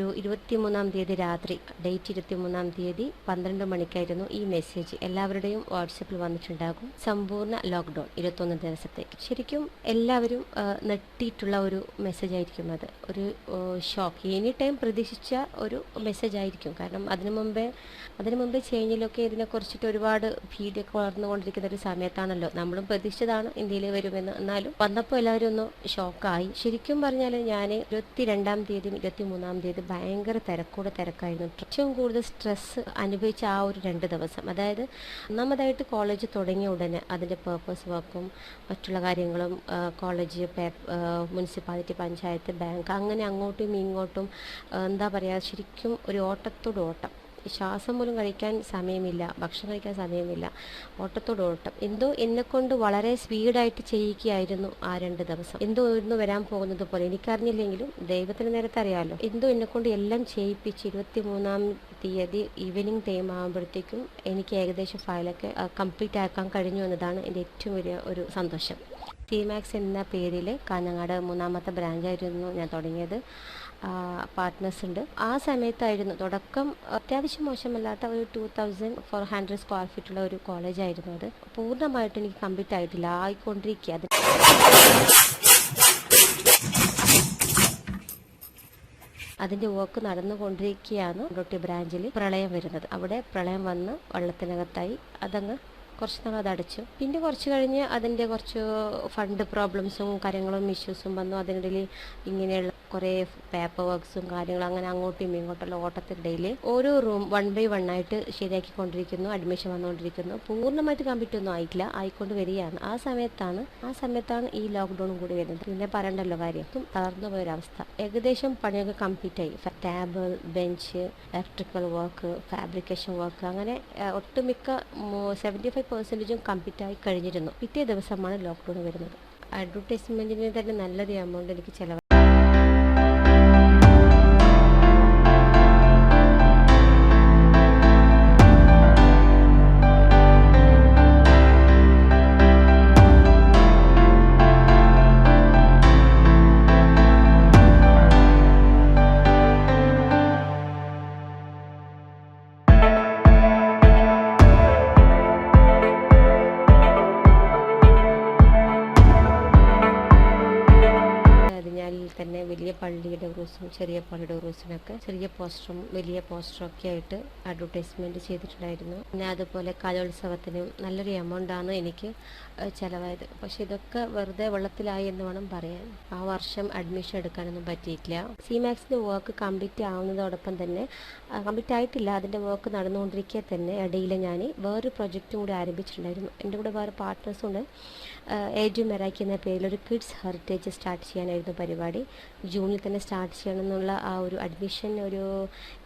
ഒരു ഇരുപത്തിമൂന്നാം തീയതി രാത്രി ഡേറ്റ് ഇരുപത്തിമൂന്നാം തീയതി പന്ത്രണ്ട് മണിക്കായിരുന്നു ഈ മെസ്സേജ് എല്ലാവരുടെയും വാട്സപ്പിൽ വന്നിട്ടുണ്ടാകും. സമ്പൂർണ ലോക്ക്ഡൗൺ ഇരുപത്തൊന്ന് ദിവസത്തേക്ക് ശരിക്കും എല്ലാവരും നെട്ടിയിട്ടുള്ള ഒരു മെസ്സേജ് ആയിരിക്കും അത്. ഒരു ഷോക്ക് എനി ടൈം പ്രതീക്ഷിച്ച ഒരു മെസ്സേജ് ആയിരിക്കും. കാരണം അതിനു മുമ്പേ അതിനു മുമ്പേ ഇതിനെ കുറിച്ചിട്ട് ഒരുപാട് ഭീതിയൊക്കെ വളർന്നുകൊണ്ടിരിക്കുന്ന ഒരു സമയത്താണല്ലോ. നമ്മളും പ്രതീക്ഷിച്ചതാണ് ഇന്ത്യയിൽ വരുമെന്ന്. എന്നാലും വന്നപ്പോൾ എല്ലാവരും ഒന്ന് ഷോക്കായി ശരിക്കും പറഞ്ഞാൽ ഞാൻ ഇരുപത്തി രണ്ടാം തീയതി ഇരുപത്തി മൂന്നാം തീയതി ഭയങ്കര തിരക്കൂടെ തിരക്കായിരുന്നു. ഏറ്റവും കൂടുതൽ സ്ട്രെസ് അനുഭവിച്ച ആ ഒരു രണ്ട് ദിവസം. അതായത് ഒന്നാമതായിട്ട് കോളേജ് തുടങ്ങിയ ഉടനെ അതിന്റെ പേർപ്പസ് വർക്കും മറ്റുള്ള കാര്യങ്ങളും കോളേജ് മുനിസിപ്പാലിറ്റി പഞ്ചായത്ത് ബാങ്ക് അങ്ങനെ അങ്ങോട്ടും ഇങ്ങോട്ടും എന്താ പറയുക ശരിക്കും ഒരു ഓട്ടത്തോട് ഓട്ടം ശ്വാസം പോലും കഴിക്കാൻ സമയമില്ല ഭക്ഷണം കഴിക്കാൻ സമയമില്ല. ഓട്ടത്തോട് ഓട്ടം. എന്തോ എന്നെക്കൊണ്ട് വളരെ സ്പീഡായിട്ട് ചെയ്യിക്കുകയായിരുന്നു ആ രണ്ട് ദിവസം. എന്തോ ഇന്ന് വരാൻ പോകുന്നത് പോലെ എനിക്കറിഞ്ഞില്ലെങ്കിലും ദൈവത്തിന് നേരത്തെ അറിയാമല്ലോ എന്തോ എന്നെക്കൊണ്ട് എല്ലാം ചെയ്യിപ്പിച്ച് ഇരുപത്തി മൂന്നാം തീയതി ഈവനിങ് ടൈം ആകുമ്പോഴത്തേക്കും എനിക്ക് ഏകദേശം ഫയലൊക്കെ കംപ്ലീറ്റ് ആക്കാൻ കഴിഞ്ഞു എന്നതാണ് എന്റെ ഏറ്റവും വലിയ ഒരു സന്തോഷം. ടിമാക്സ് എന്ന പേരിൽ കാഞ്ഞങ്ങാട് മൂന്നാമത്തെ ബ്രാഞ്ചായിരുന്നു ഞാൻ തുടങ്ങിയത്. പാർട്ട്നേഴ്സ് ഉണ്ട്. ആ സമയത്തായിരുന്നു തുടക്കം അത്യാവശ്യം മോശമല്ലാത്ത ഒരു two thousand four hundred square ഫീറ്റുള്ള ഒരു കോളേജായിരുന്നു അത്. പൂർണമായിട്ട് എനിക്ക് കംപ്ലീറ്റ് ആയിട്ടില്ല. ആയിക്കൊണ്ടിരിക്കുക. അത് അതിന്റെ വർക്ക് നടന്നുകൊണ്ടിരിക്കുകയാണ് റൊട്ടി ബ്രാഞ്ചിൽ പ്രളയം വരുന്നത്. അവിടെ പ്രളയം വന്ന് വെള്ളത്തിനകത്തായി അതങ്ങ് കുറച്ച് നാൾ അടച്ചു. പിന്നെ കുറച്ച് കഴിഞ്ഞ് അതിന്റെ കുറച്ച് ഫണ്ട് പ്രോബ്ലംസും കാര്യങ്ങളും ഇഷ്യൂസും വന്നു. അതിനിടയിൽ ഇങ്ങനെയുള്ള കുറേ പേപ്പർ വർക്ക്സും കാര്യങ്ങളും അങ്ങനെ അങ്ങോട്ടും ഇങ്ങോട്ടുള്ള ഓട്ടത്തിനിടയിൽ ഓരോ റൂം വൺ ബൈ വൺ ആയിട്ട് ശരിയാക്കിക്കൊണ്ടിരിക്കുന്നു അഡ്മിഷൻ വന്നുകൊണ്ടിരിക്കുന്നു. പൂർണമായിട്ട് കംപ്ലീറ്റ് ഒന്നും ആയിട്ടില്ല. ആയിക്കൊണ്ട് വരികയാണ്. ആ സമയത്താണ് ആ സമയത്താണ് ഈ ലോക്ക്ഡൌണും കൂടി വരുന്നത്. പിന്നെ പറയണ്ടല്ലോ കാര്യം തളർന്നു പോയൊരവസ്ഥ. ഏകദേശം പണിയൊക്കെ കംപ്ലീറ്റ് ആയി. Table bench electrical work fabrication work അങ്ങനെ ഒട്ടുമിക്ക സെവന്റി ഫൈവ് പെർസെന്റേജും കംപ്ലീറ്റ് ആയി കഴിഞ്ഞിരുന്നു. പിറ്റേ ദിവസമാണ് ലോക്ക്ഡൗൺ വരുന്നത്. അഡ്വർടൈസ്മെന്റിന് തന്നെ നല്ലൊരു എമൗണ്ട് എനിക്ക് ചിലവ് വലിയ പള്ളിയുടെ ഉറൂസും ചെറിയ പള്ളിയുടെ ഉറൂസിനൊക്കെ ചെറിയ പോസ്റ്ററും വലിയ പോസ്റ്ററും ഒക്കെ ആയിട്ട് അഡ്വർടൈസ്മെന്റ് ചെയ്തിട്ടുണ്ടായിരുന്നു. പിന്നെ അതുപോലെ കലോത്സവത്തിനും നല്ലൊരു എമൗണ്ടാണ് എനിക്ക് ചിലവായത്. പക്ഷെ ഇതൊക്കെ വെറുതെ വെള്ളത്തിലായി എന്ന് വേണം പറയാൻ. ആ വർഷം അഡ്മിഷൻ എടുക്കാനൊന്നും പറ്റിയിട്ടില്ല. സി മാക്സിന്റെ വർക്ക് കംപ്ലീറ്റ് ആവുന്നതോടൊപ്പം തന്നെ കംപ്ലീറ്റ് ആയിട്ടില്ല. അതിന്റെ വർക്ക് നടന്നുകൊണ്ടിരിക്കെ തന്നെ ഇടയിൽ ഞാൻ വേറൊരു പ്രൊജക്റ്റും കൂടി ആരംഭിച്ചിട്ടുണ്ടായിരുന്നു. എന്റെ കൂടെ വേറെ പാർട്ട്നേഴ്സും ഉണ്ട്. ഏജു മെറാക്കി എന്ന പേരിൽ ഒരു കിഡ്സ് ഹെറിറ്റേജ് സ്റ്റാർട്ട് ചെയ്യാനായിരുന്നു പരിപാടി. ജൂണിൽ തന്നെ സ്റ്റാർട്ട് ചെയ്യണം എന്നുള്ള ആ ഒരു അഡ്മിഷൻ ഒരു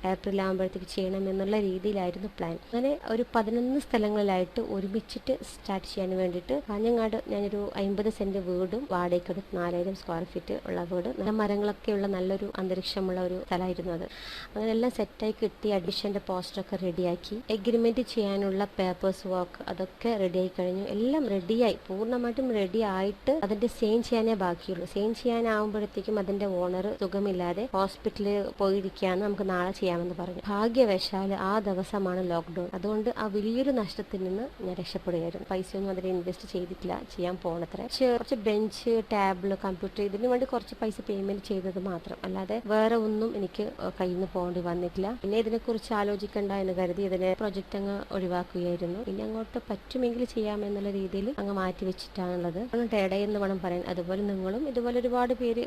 ഏപ്രിൽ ആകുമ്പോഴത്തേക്ക് ചെയ്യണം എന്നുള്ള രീതിയിലായിരുന്നു പ്ലാൻ അങ്ങനെ ഒരു പതിനൊന്ന് സ്ഥലങ്ങളിലായിട്ട് ഒരുമിച്ചിട്ട് സ്റ്റാർട്ട് ചെയ്യാൻ വേണ്ടിയിട്ട് കാഞ്ഞങ്ങാട് ഞാനൊരു അമ്പത് സെന്റ് വീടും വാടകയ്ക്കെടുത്ത് നാലായിരം സ്ക്വയർ ഫീറ്റ് ഉള്ള വീട്. നല്ല മരങ്ങളൊക്കെയുള്ള നല്ലൊരു അന്തരീക്ഷമുള്ള ഒരു സ്ഥലമായിരുന്നു അത്. അങ്ങനെ എല്ലാം സെറ്റായി കിട്ടി അഡ്മിഷന്റെ പോസ്റ്ററൊക്കെ റെഡിയാക്കി എഗ്രിമെന്റ് ചെയ്യാനുള്ള പേപ്പേഴ്സ് വർക്ക് അതൊക്കെ റെഡിയായി കഴിഞ്ഞു. എല്ലാം റെഡിയായി പൂർണമായിട്ടും റെഡി ആയിട്ട് അതിന്റെ സെയിൻ ചെയ്യാനേ ബാക്കിയുള്ളൂ. സെയിൻ ചെയ്യാനാവുമ്പോഴത്തേക്കും അതിന്റെ ഓണർ സുഖമില്ലാതെ ഹോസ്പിറ്റലിൽ പോയിരിക്കുകയാണ് നമുക്ക് നാളെ ചെയ്യാമെന്ന് പറഞ്ഞു. ഭാഗ്യവശാൽ ആ ദിവസമാണ് ലോക്ക്ഡൗൺ. അതുകൊണ്ട് ആ വലിയൊരു നഷ്ടത്തിൽ നിന്ന് ഞാൻ രക്ഷപ്പെടുകയായിരുന്നു. പൈസയൊന്നും അതിൽ ഇൻവെസ്റ്റ് ചെയ്തിട്ടില്ല. ചെയ്യാൻ പോണത്ര. കുറച്ച് ബെഞ്ച് ടേബിൾ കമ്പ്യൂട്ടർ ഇതിനു വേണ്ടി കുറച്ച് പൈസ പേയ്മെന്റ് ചെയ്തത് മാത്രം. അല്ലാതെ വേറെ ഒന്നും എനിക്ക് കയ്യിൽ നിന്ന് പോകേണ്ടി വന്നിട്ടില്ല. പിന്നെ ഇതിനെക്കുറിച്ച് ആലോചിക്കണ്ട എന്ന് കരുതി ഇതിനെ പ്രൊജക്റ്റ് അങ്ങ് ഒഴിവാക്കുകയായിരുന്നു. പിന്നെ അങ്ങോട്ട് പറ്റുമെങ്കിൽ ചെയ്യാമെന്നുള്ള രീതിയിൽ അങ്ങ് മാറ്റി വെച്ചിട്ടാണുള്ളത്. ഇടയെന്ന് വേണം പറയാൻ. അതുപോലെ നിങ്ങളും ഇതുപോലെ ഒരുപാട് പേര്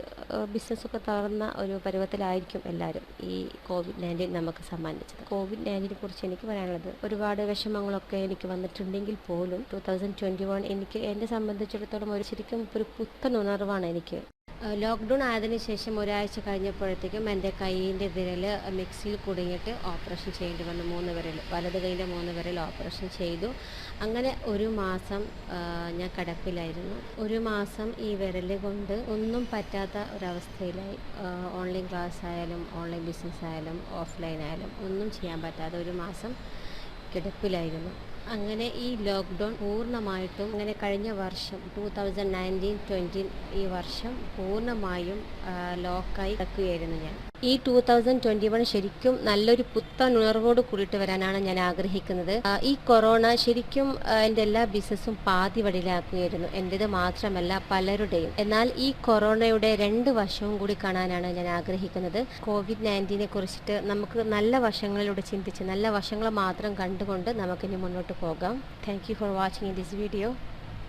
ബിസിനസ് ഒക്കെ തളർന്ന ഒരു പരുവത്തിലായിരിക്കും എല്ലാവരും ഈ കോവിഡ് നയന്റീൻ നമുക്ക് സമ്മാനിച്ചത്. കോവിഡ് നയന്റീനെ കുറിച്ച് എനിക്ക് പറയാനുള്ളത് ഒരുപാട് വിഷമങ്ങളൊക്കെ എനിക്ക് വന്നിട്ടുണ്ടെങ്കിൽ പോലും ടു തൗസൻഡ് ട്വന്റി വൺ എനിക്ക് എന്നെ സംബന്ധിച്ചിടത്തോളം ഒരു ശരിക്കും ഒരു പുത്തൻ ഉണർവാണ് എനിക്ക് ലോക്ക്ഡൗൺ ആയതിന് ശേഷം ഒരാഴ്ച കഴിഞ്ഞപ്പോഴത്തേക്കും എന്റെ കൈയിന്റെ വിരൽ മിക്സിയിൽ കുടുങ്ങിയിട്ട് ഓപ്പറേഷൻ ചെയ്യേണ്ടി വന്നു. മൂന്ന് വിരൽ വലത് കൈയിന്റെ മൂന്ന് വിരൽ ഓപ്പറേഷൻ ചെയ്തു. അങ്ങനെ ഒരു മാസം ഞാൻ കിടപ്പിലായിരുന്നു. ഒരു മാസം ഈ വിരൽ കൊണ്ട് ഒന്നും പറ്റാത്ത ഒരവസ്ഥയിലായി. ഓൺലൈൻ ക്ലാസ് ആയാലും ഓൺലൈൻ ബിസിനസ് ആയാലും ഓഫ്ലൈൻ ആയാലും ഒന്നും ചെയ്യാൻ പറ്റാതെ ഒരു മാസം കിടപ്പിലായിരുന്നു. അങ്ങനെ ഈ ലോക്ക്ഡൗൺ പൂർണമായിട്ടും അങ്ങനെ കഴിഞ്ഞ വർഷം ടൂ തൗസൻഡ് നയന്റീൻ ട്വന്റീൻ ഈ വർഷം പൂർണമായും ലോക്കായി കിടക്കുകയായിരുന്നു ഞാൻ. ഈ ടൂ തൗസൻഡ് ട്വന്റി വൺ ശരിക്കും നല്ലൊരു പുത്തൻ ഉണർവോട് കൂടിയിട്ട് വരാനാണ് ഞാൻ ആഗ്രഹിക്കുന്നത്. ഈ കൊറോണ ശരിക്കും എന്റെ എല്ലാ ബിസിനസ്സും പാതി വടിയിലാക്കുകയായിരുന്നു എന്റേത് മാത്രമല്ല പലരുടെയും. എന്നാൽ ഈ കൊറോണയുടെ രണ്ട് വശവും കൂടി കാണാനാണ് ഞാൻ ആഗ്രഹിക്കുന്നത്. കോവിഡ് നയന്റീനെ കുറിച്ചിട്ട് നമുക്ക് നല്ല വശങ്ങളിലൂടെ ചിന്തിച്ച് നല്ല വശങ്ങൾ മാത്രം കണ്ടുകൊണ്ട് നമുക്കിനി മുന്നോട്ട് പോകാം. Thank for watching this video